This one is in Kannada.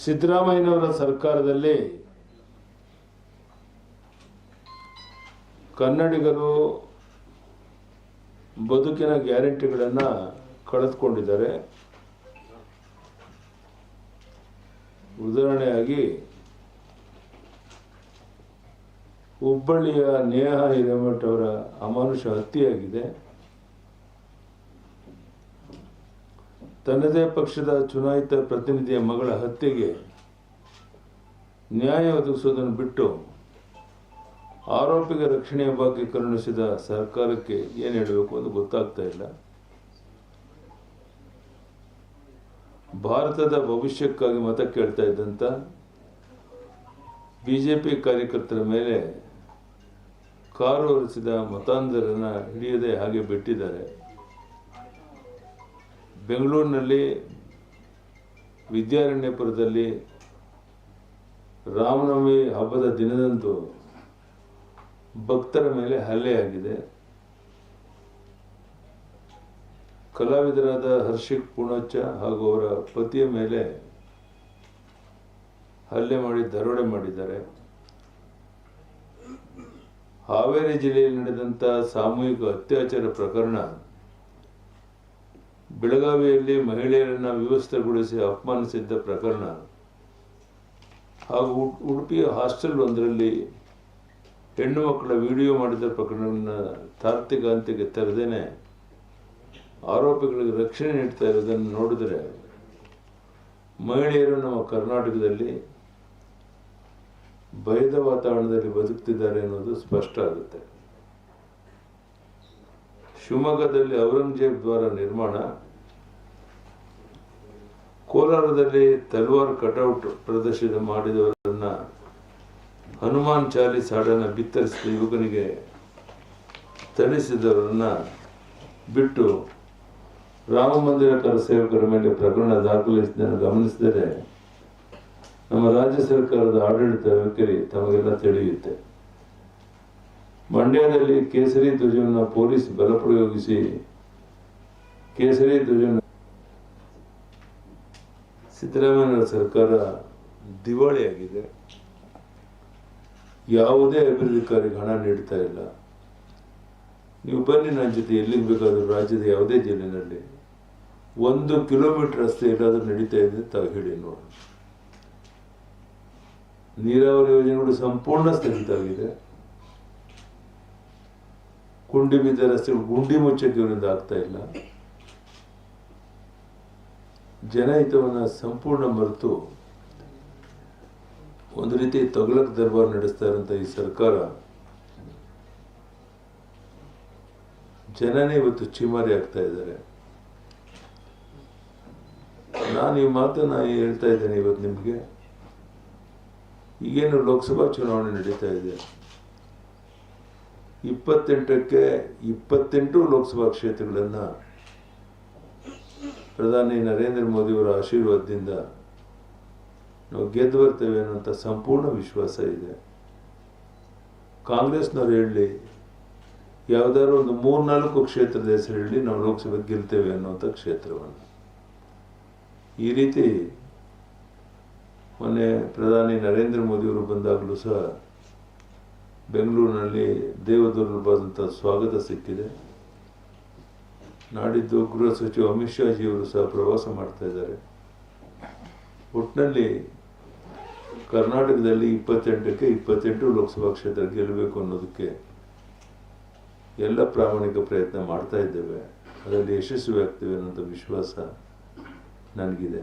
ಸಿದ್ದರಾಮಯ್ಯನವರ ಸರ್ಕಾರದಲ್ಲಿ ಕನ್ನಡಿಗರು ಬದುಕಿನ ಗ್ಯಾರಂಟಿಗಳನ್ನು ಕಳೆದುಕೊಂಡಿದ್ದಾರೆ. ಉದಾಹರಣೆಯಾಗಿ ಹುಬ್ಬಳ್ಳಿಯ ನೇಹ ಹಿರೇಮಠ್ ಅವರ ಅಮಾನುಷ ಹತ್ಯೆಯಾಗಿದೆ. ತನ್ನದೇ ಪಕ್ಷದ ಚುನಾಯಿತ ಪ್ರತಿನಿಧಿಯ ಮಗಳ ಹತ್ಯೆಗೆ ನ್ಯಾಯ ಒದಗಿಸುವುದನ್ನು ಬಿಟ್ಟು ಆರೋಪಿಗೆ ರಕ್ಷಣೆಯ ಬಗ್ಗೆ ಕರುಣಿಸಿದ ಸರ್ಕಾರಕ್ಕೆ ಏನು ಹೇಳಬೇಕು ಅಂತ ಗೊತ್ತಾಗ್ತಾ ಇಲ್ಲ. ಭಾರತದ ಭವಿಷ್ಯಕ್ಕಾಗಿ ಮತ ಕೇಳ್ತಾ ಇದ್ದಂಥ ಪಿ ಕಾರ್ಯಕರ್ತರ ಮೇಲೆ ಕಾರು ಹೊರಿಸಿದ ಮತಾಂಧರನ್ನು ಹಿಡಿಯದೆ ಹಾಗೆ ಬಿಟ್ಟಿದ್ದಾರೆ. ಬೆಂಗಳೂರಿನಲ್ಲಿ ವಿದ್ಯಾರಣ್ಯಪುರದಲ್ಲಿ ರಾಮನವಮಿ ಹಬ್ಬದ ದಿನದಂದು ಭಕ್ತರ ಮೇಲೆ ಹಲ್ಲೆಯಾಗಿದೆ ಕಲಾವಿದರಾದ ಹರ್ಷಿಕ್ ಪೂಣಚ್ಚ ಹಾಗೂ ಅವರ ಪತಿಯ ಮೇಲೆ ಹಲ್ಲೆ ಮಾಡಿ ದರೋಡೆ ಮಾಡಿದ್ದಾರೆ. ಹಾವೇರಿ ಜಿಲ್ಲೆಯಲ್ಲಿ ನಡೆದಂಥ ಸಾಮೂಹಿಕ ಅತ್ಯಾಚಾರ ಪ್ರಕರಣ ಬೆಳಗಾವಿಯಲ್ಲಿ ಮಹಿಳೆಯರನ್ನ ವ್ಯವಸ್ಥೆಗೊಳಿಸಿ ಅಪಮಾನಿಸಿದ್ದ ಪ್ರಕರಣ ಹಾಗೂ ಉಡ್- ಉಡುಪಿಯ ಹಾಸ್ಟೆಲ್ ಒಂದರಲ್ಲಿ ಹೆಣ್ಣು ಮಕ್ಕಳ ವಿಡಿಯೋ ಮಾಡಿದ ಪ್ರಕರಣವನ್ನು ತಾರ್ತಿಕ ಅಂತ್ಯಕ್ಕೆ ತೆರೆದೇನೆ ಆರೋಪಿಗಳಿಗೆ ರಕ್ಷಣೆ ನೀಡ್ತಾ ಇರೋದನ್ನು ನೋಡಿದರೆ ಮಹಿಳೆಯರು ನಮ್ಮ ಕರ್ನಾಟಕದಲ್ಲಿ ಭಯದ ವಾತಾವರಣದಲ್ಲಿ ಬದುಕ್ತಿದ್ದಾರೆ ಅನ್ನೋದು ಸ್ಪಷ್ಟ ಆಗುತ್ತೆ. ಶಿವಮೊಗ್ಗದಲ್ಲಿ ಔರಂಗಜೇಬ್ ದ್ವಾರ ನಿರ್ಮಾಣ, ಕೋಲಾರದಲ್ಲಿ ತಲ್ವಾರ್ ಕಟೌಟ್ ಪ್ರದರ್ಶನ ಮಾಡಿದವರನ್ನ ಹನುಮಾನ್ ಚಾಲಿಸ್ ಹಾಡನ್ನು ಬಿತ್ತರಿಸಿದ ಯುವಕನಿಗೆ ತಣಿಸಿದವರನ್ನ ಬಿಟ್ಟು ರಾಮ ಮಂದಿರ ಕರ ಸೇವಕರ ಮೇಲೆ ಪ್ರಕರಣ ದಾಖಲಿಸಿದ್ದನ್ನು ಗಮನಿಸಿದರೆ ನಮ್ಮ ರಾಜ್ಯ ಸರ್ಕಾರದ ಆಡಳಿತ ವೈಖರಿ ತಮಗೆಲ್ಲ ತಿಳಿಯುತ್ತೆ. ಮಂಡ್ಯದಲ್ಲಿ ಕೇಸರಿ ಧ್ವಜವನ್ನು ಪೊಲೀಸ್ ಬಲಪ್ರಯೋಗಿಸಿ ಕೇಸರಿ ಧ್ವಜವನ್ನು ಸಿದ್ದರಾಮಯ್ಯ ಸರ್ಕಾರ ದಿವಾಳಿಯಾಗಿದೆ. ಯಾವುದೇ ಅಭಿವೃದ್ಧಿ ಕಾರ್ಯಕ್ಕೆ ಹಣ ನೀಡ್ತಾ ಇಲ್ಲ. ನೀವು ಬನ್ನಿ ನನ್ನ ಜೊತೆ, ಎಲ್ಲಿಗೆ ಬೇಕಾದರೂ ರಾಜ್ಯದ ಯಾವುದೇ ಜಿಲ್ಲೆನಲ್ಲಿ. ಒಂದು ಕಿಲೋಮೀಟರ್ ರಸ್ತೆ ಎಲ್ಲಾದರೂ ನಡೀತಾ ಇದೆ ತಾವು ಹೇಳಿ ನೋಡಿ ನೀರಾವರಿ ಯೋಜನೆಗಳು ಸಂಪೂರ್ಣ ಸ್ಥಗಿತವಾಗಿದೆ. ಗುಂಡಿ ಬಿದ್ದ ರಸ್ತೆ ಗುಂಡಿ ಮುಚ್ಚಕ್ಕೆ ಇವರಿಂದ ಆಗ್ತಾ ಇಲ್ಲ. ಜನಹಿತವನ್ನು ಸಂಪೂರ್ಣ ಮರೆತು ಒಂದು ರೀತಿ ತೊಗಲಕ್ ದರ್ಬಾರ್ ನಡೆಸ್ತಾ ಇರೋಂಥ ಈ ಸರ್ಕಾರ ಜನನೇ ಇವತ್ತು ಚಿಮಾರಿ ಆಗ್ತಾ ಇದ್ದಾರೆ. ನಾನು ಈ ಮಾತನ್ನ ಹೇಳ್ತಾ ಇದ್ದೇನೆ ಇವತ್ತು ನಿಮಗೆ. ಈಗೇನು ಲೋಕಸಭಾ ಚುನಾವಣೆ ನಡೀತಾ ಇದೆ. ಇಪ್ಪತ್ತೆಂಟಕ್ಕೆ ಇಪ್ಪತ್ತೆಂಟು ಲೋಕಸಭಾ ಕ್ಷೇತ್ರಗಳನ್ನು ಪ್ರಧಾನಿ ನರೇಂದ್ರ ಮೋದಿಯವರ ಆಶೀರ್ವಾದದಿಂದ ನಾವು ಗೆದ್ದು ಬರ್ತೇವೆ ಅನ್ನೋಂಥ ಸಂಪೂರ್ಣ ವಿಶ್ವಾಸ ಇದೆ. ಕಾಂಗ್ರೆಸ್ನವ್ರು ಹೇಳಲಿ ಯಾವುದಾದ್ರು ಒಂದು ಮೂರ್ನಾಲ್ಕು ಕ್ಷೇತ್ರದ ಹೆಸರು ಹೇಳಿ ನಾವು ಲೋಕಸಭೆಗೆ ಗೆಲ್ತೇವೆ ಅನ್ನುವಂಥ ಕ್ಷೇತ್ರವನ್ನು. ಈ ರೀತಿ ಮೊನ್ನೆ ಪ್ರಧಾನಿ ನರೇಂದ್ರ ಮೋದಿಯವರು ಬಂದಾಗಲೂ ಸಹ ಬೆಂಗಳೂರಿನಲ್ಲಿ ದೇವದುರ್ಲಭವಾದಂಥ ಸ್ವಾಗತ ಸಿಕ್ಕಿದೆ. ನಾಡಿದ್ದು ಗೃಹ ಸಚಿವ ಅಮಿತ್ ಶಾಜಿಯವರು ಸಹ ಪ್ರವಾಸ ಮಾಡ್ತಾ ಇದ್ದಾರೆ. ಒಟ್ಟಿನಲ್ಲಿ ಕರ್ನಾಟಕದಲ್ಲಿ ಇಪ್ಪತ್ತೆಂಟಕ್ಕೆ ಇಪ್ಪತ್ತೆಂಟು ಲೋಕಸಭಾ ಕ್ಷೇತ್ರ ಗೆಲ್ಲಬೇಕು ಅನ್ನೋದಕ್ಕೆ ಎಲ್ಲ ಪ್ರಾಮಾಣಿಕ ಪ್ರಯತ್ನ ಮಾಡ್ತಾ ಇದ್ದೇವೆ. ಅದರಲ್ಲಿ ಯಶಸ್ವಿ ಆಗ್ತೇವೆ ಅನ್ನೋಂಥ ವಿಶ್ವಾಸ ನನಗಿದೆ.